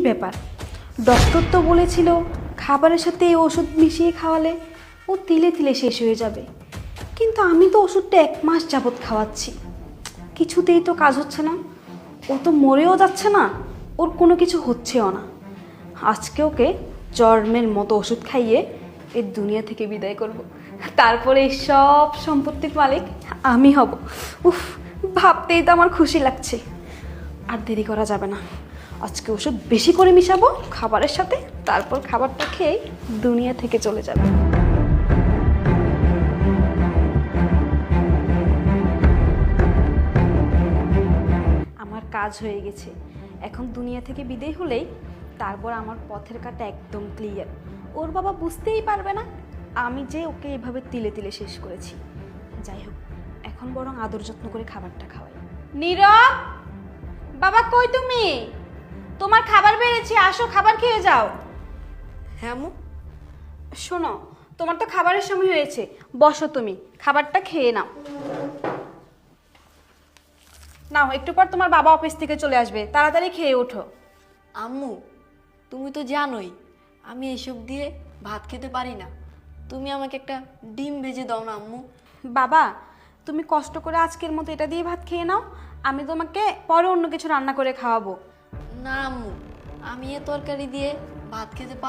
ব্যাপার? ডক্টর তো বলেছিল খাবারের সাথে ওষুধ মিশিয়ে খাওয়ালে ও তিলে তিলে শেষ হয়ে যাবে। কিন্তু আমি তো ওষুধটা এক মাস যাবৎ খাওয়াচ্ছি। কিছুতেই তো কাজ হচ্ছে না। ও তো মরেও যাচ্ছে না। ওর কোনো কিছু হচ্ছেও না। আজকে ওকে জন্মের মতো ওষুধ খাইয়ে এই দুনিয়া থেকে বিদায় করব। তারপরে এই সব সম্পত্তির মালিক আমি হব। উফ, ভাবতেই তো আমার খুশি লাগছে। আর দেরি করা যাবে না। আজকে ওষুধ বেশি করে মিশাবো খাবারের সাথে, তারপর খাবারটা খেয়ে দুনিয়া থেকে চলে যাবে। আমার কাজ হয়ে গেছে। এখন দুনিয়া থেকে বিদেয় হলেই তারপর আমার পথের কাটা একদম ক্লিয়ার ওর বাবা বুঝতেই পারবে না, আমি যে ওকে এভাবে তিলে তিলে শেষ করেছি। যাই হোক, এখন বরং আদর যত্ন করে খাবারটা খাওয়াই। নীরব! বাবা কই তুমি? তোমার খাবার বেড়েছি আসো খাবার খেয়ে যাও। হ্যাঁ আম্মু। শোনো তোমার তো খাবারের সময় হয়েছে। বসো তুমি খাবারটা খেয়ে নাও। নাও একটু পর তোমার বাবা অফিস থেকে চলে আসবে। তাড়াতাড়ি খেয়ে ওঠো। আম্মু তুমি তো জানোই আমি এসব দিয়ে ভাত খেতে পারি না। তুমি আমাকে একটা ডিম ভেজে দাও না আম্মু। বাবা তুমি কষ্ট করে আজকের মতো এটা দিয়ে ভাত খেয়ে নাও। আমি তোমাকে পরে অন্য কিছু রান্না করে খাওয়াবো। না আম্মু আমি এ তরকারি দিয়ে ভাত খেতে পারব